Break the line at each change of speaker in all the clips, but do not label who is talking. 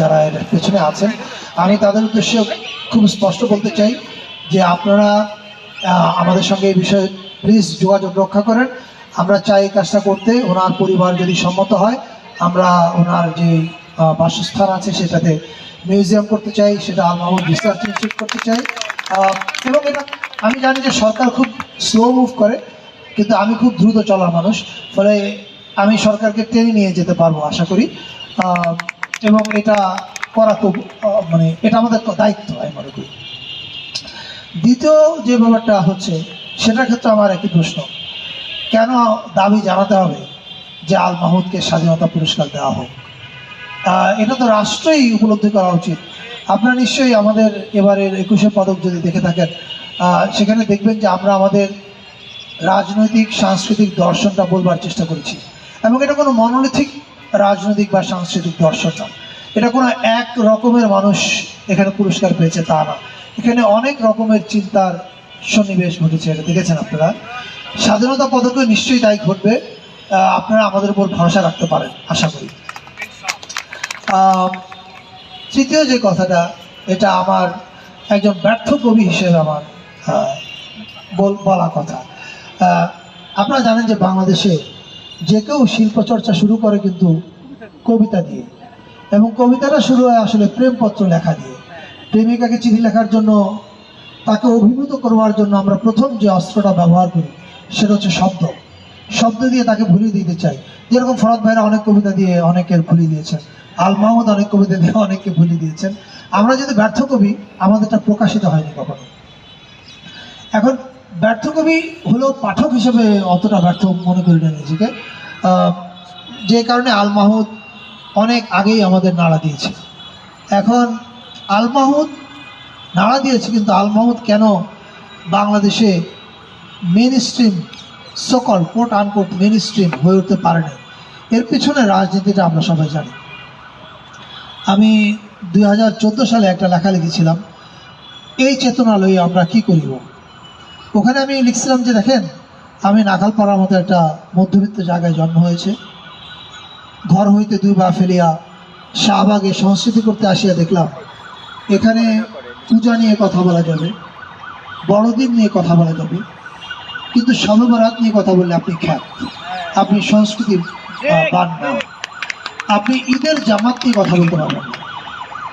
যারা এর পেছনে আছেন, আমি তাদের উদ্দেশ্যে খুব স্পষ্ট বলতে চাই যে আপনারা আমাদের সঙ্গে এই বিষয়ে প্লিজ যোগাযোগ রক্ষা করেন। আমরা চাই এই কাজটা করতে, ওনার পরিবার যদি সম্মত হয়, আমরা ওনার যে বাসস্থান আছে সেটাতে মিউজিয়াম করতে চাই, সেটা আলমাহুদ রিসার্চ ইনস্টিটিউট করতে চাই। এবং এটা, আমি জানি যে সরকার খুব স্লো মুভ করে, কিন্তু আমি খুব দ্রুত চলার মানুষ, ফলে আমি সরকারকে টেনে নিয়ে যেতে পারব, আশা করি। এবং এটা করা খুব মানে এটা আমাদের দায়িত্ব, আমি মনে করি। দ্বিতীয় যে ব্যাপারটা হচ্ছে, সেটার ক্ষেত্রে আমার একই প্রশ্ন। কেন দাবি জানাতে হবে যে আল মাহুদকে স্বাধীনতা পুরস্কার দেওয়া হোক? এটা তো রাষ্ট্রই উপলব্ধি করা উচিত। আপনারা নিশ্চয়ই আমাদের এবারের একুশে পদক যদি দেখে থাকেন সেখানে দেখবেন যে আমরা আমাদের রাজনৈতিক, সাংস্কৃতিক দর্শনটা বলবার চেষ্টা করেছি। এবং এটা কোনো মনোলিথিক রাজনৈতিক বা সাংস্কৃতিক দর্শন না এটা কোনো এক রকমের মানুষ এখানে পুরস্কার পেয়েছে তা না। এখানে অনেক রকমের চিন্তার সন্নিবেশ ঘটেছে এটা, দেখেছেন আপনারা? স্বাধীনতা পদকে নিশ্চয়ই তাই ঘটবে। আপনারা আমাদের উপর ভরসা রাখতে পারেন, আশা করি। তৃতীয় যে কথাটা, এটা আমার একজন ব্যর্থ কবি হিসেবে আমার বলা কথা। আপনারা জানেন যে বাংলাদেশে যে কেউ শিল্প চর্চা শুরু করে কিন্তু কবিতা দিয়ে। এবং কবিতাটা শুরু হয় আসলে প্রেমপত্র লেখা দিয়ে। প্রেমিকাকে চিঠি লেখার জন্য, তাকে অভিভূত করবার জন্য আমরা প্রথম যে অস্ত্রটা ব্যবহার করি, সেটা হচ্ছে শব্দ। শব্দ দিয়ে তাকে ভুলিয়ে দিতে চাই। যেরকম ফরদ ভাইরা অনেক কবিতা দিয়ে অনেকের ভুলিয়ে দিয়েছেন। আল মাহমুদ অনেক কবিতা দিয়ে অনেককে ভুলিয়ে দিয়েছেন। আমরা যদি ব্যর্থ কবি, আমাদেরটা প্রকাশিত হয়নি কখনো। এখন ব্যর্থ কবি হলেও পাঠক হিসেবে অতটা ব্যর্থ মনে করি না নিজেকে। যে কারণে আল মাহমুদ অনেক আগেই আমাদের নাড়া দিয়েছে। এখন আল মাহমুদ নাড়া দিয়েছে, কিন্তু আল মাহমুদ কেন বাংলাদেশে মেন স্ট্রিম সকল কোট আনকোট মেন স্ট্রিম হয়ে উঠতে পারেনি এর পিছনে রাজনীতিটা আমরা সবাই জানি। আমি দুই হাজার চোদ্দ সালে একটা লেখা লিখেছিলাম, এই চেতনা লই আমরা কি করিব? ওখানে আমি লিখছিলাম যে দেখেন আমি নাখালপাড়ার মতো একটা মধ্যবিত্ত জায়গায় জন্ম হয়েছে। ঘর হইতে দুই বা ফেলিয়া শাহবাগে সংস্কৃতি করতে আসিয়া দেখলাম এখানে পূজা নিয়ে কথা বলা যাবে বড়দিন নিয়ে কথা বলা যাবে। কিন্তু শবে বরাত নিয়ে কথা বললে আপনি খ্যাত। আপনি সংস্কৃতির আহ, বান না। আপনি ঈদের জামাত নিয়ে কথা বলতে পারবেন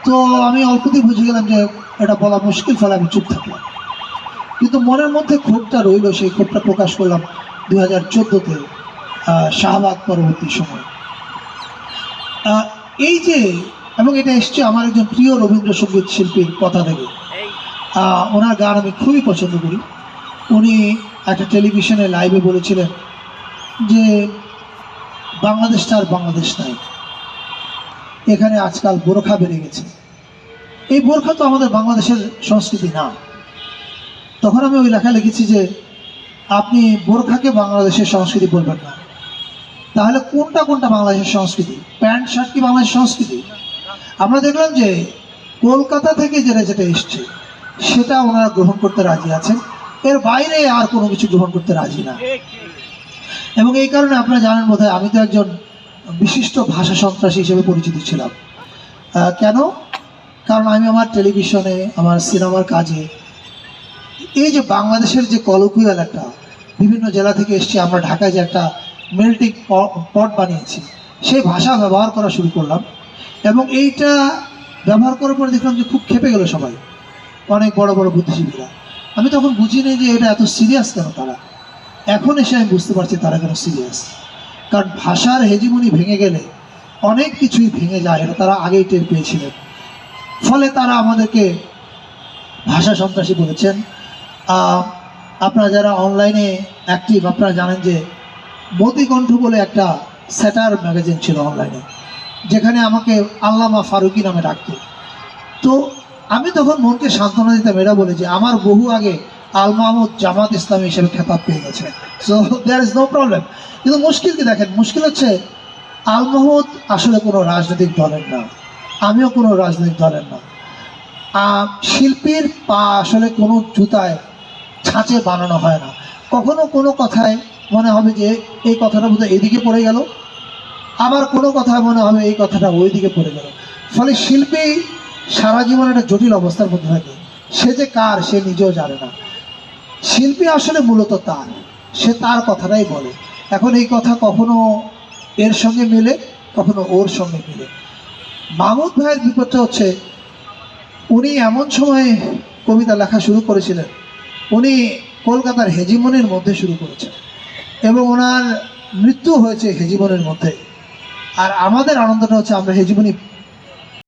তো আমি অল্পতেই বুঝে গেলাম যে এটা বলা মুশকিল ফলে আমি চুপ থাকলাম। কিন্তু মনের মধ্যে ক্ষোভটা রইল, সেই ক্ষোভটা প্রকাশ করলাম দু হাজার চোদ্দোতে শাহবাগ পরবর্তী সময়। এই যে, এবং এটা এসছে আমার একজন প্রিয় রবীন্দ্রসঙ্গীত শিল্পীর কথা থেকে। ওনার গান আমি খুবই পছন্দ করি। উনি একটা টেলিভিশনে লাইভে বলেছিলেন যে বাংলাদেশটা আর বাংলাদেশ নাই। এখানে আজকাল বোরখা বেড়ে গেছে। এই বোরখা তো আমাদের বাংলাদেশের সংস্কৃতি না। তখন আমি ওই লেখা লিখেছি যে, আপনি বোরখাকে বাংলাদেশের সংস্কৃতি বলবেন না। তাহলে কোনটা কোনটা বাংলাদেশের সংস্কৃতি? প্যান্ট, শার্ট কি বাংলাদেশের সংস্কৃতি? আমরা দেখলাম যে, কলকাতা থেকে যেটা যেটা এসছে, সেটা ওনারা গ্রহণ করতে রাজি আছেন। এর বাইরে আর কোনো কিছু গ্রহণ করতে রাজি না। এবং এই কারণে আপনারা জানেন বোধ আমি তো একজন বিশিষ্ট ভাষা সন্ত্রাসী হিসেবে পরিচিত ছিলাম। কেন? কারণ আমি আমার টেলিভিশনে, আমার সিনেমার কাজে এই যে বাংলাদেশের যে কলকুয়াল একটা বিভিন্ন জেলা থেকে এসছে, আমরা ঢাকায় যে একটা মেল্টিং পট বানিয়েছি, সেই ভাষা ব্যবহার করা শুরু করলাম। এবং এইটা ব্যবহার করার পরে দেখলাম যে খুব খেপে গেল সবাই, অনেক বড় বড় বুদ্ধিজীবীরা। আমি তখন বুঝি বুঝিনি যে এটা এত সিরিয়াস কেন তারা? এখন এসে আমি বুঝতে পারছি তারা কেন সিরিয়াস কারণ ভাষার হেজিমনি ভেঙে গেলে অনেক কিছুই ভেঙে যায়, এটা তারা আগেই টের পেয়েছিলেন। ফলে তারা আমাদেরকে ভাষা সন্ত্রাসী বলেছেন আপনারা যারা অনলাইনে অ্যাক্টিভ আপনারা জানেন যে মতিকণ্ঠ বলে একটা স্যাটার ম্যাগাজিন ছিল অনলাইনে যেখানে আমাকে আল্লামা ফারুকি নামে ডাকতো। তো আমি তখন মনকে সান্ত্বনা দিতাম এটা বলে যে আমার বহু আগে আল মাহমুদ জামাত ইসলামী হিসেবে খেতাব পেয়ে গেছে। So there is no problem কিন্তু মুশকিল কি দেখেন? মুশকিল হচ্ছে আল মাহমুদ আসলে কোনো রাজনৈতিক দলের না। আমিও কোনো রাজনৈতিক দলের না। শিল্পীর পা আসলে কোনো জুতায় ছাঁচে বানানো হয় না। কখনো কোনো কথায় মনে হবে যে এই কথাটা বোধহয় এদিকে পড়ে গেল, আবার কোনো কথায় মনে হবে এই কথাটা ওই দিকে পড়ে গেল। ফলে শিল্পী সারা জীবন একটা জটিল অবস্থার মধ্যে থাকে। সে যে কার, সে নিজেও জানে না। শিল্পী আসলে মূলত তার। সে তার কথাটাই বলে। এখন এই কথা কখনো এর সঙ্গে মিলে, কখনো ওর সঙ্গে মিলে। মাহমুদ ভাইয়ের বিপদটা হচ্ছে, উনি এমন সময় কবিতা লেখা শুরু করেছিলেন উনি কলকাতার হেজিমনের মধ্যে শুরু করেছেন। এবং ওনার মৃত্যু হয়েছে হেজিমনের মধ্যে। আর আমাদের আনন্দটা হচ্ছে আমরা হেজিমনি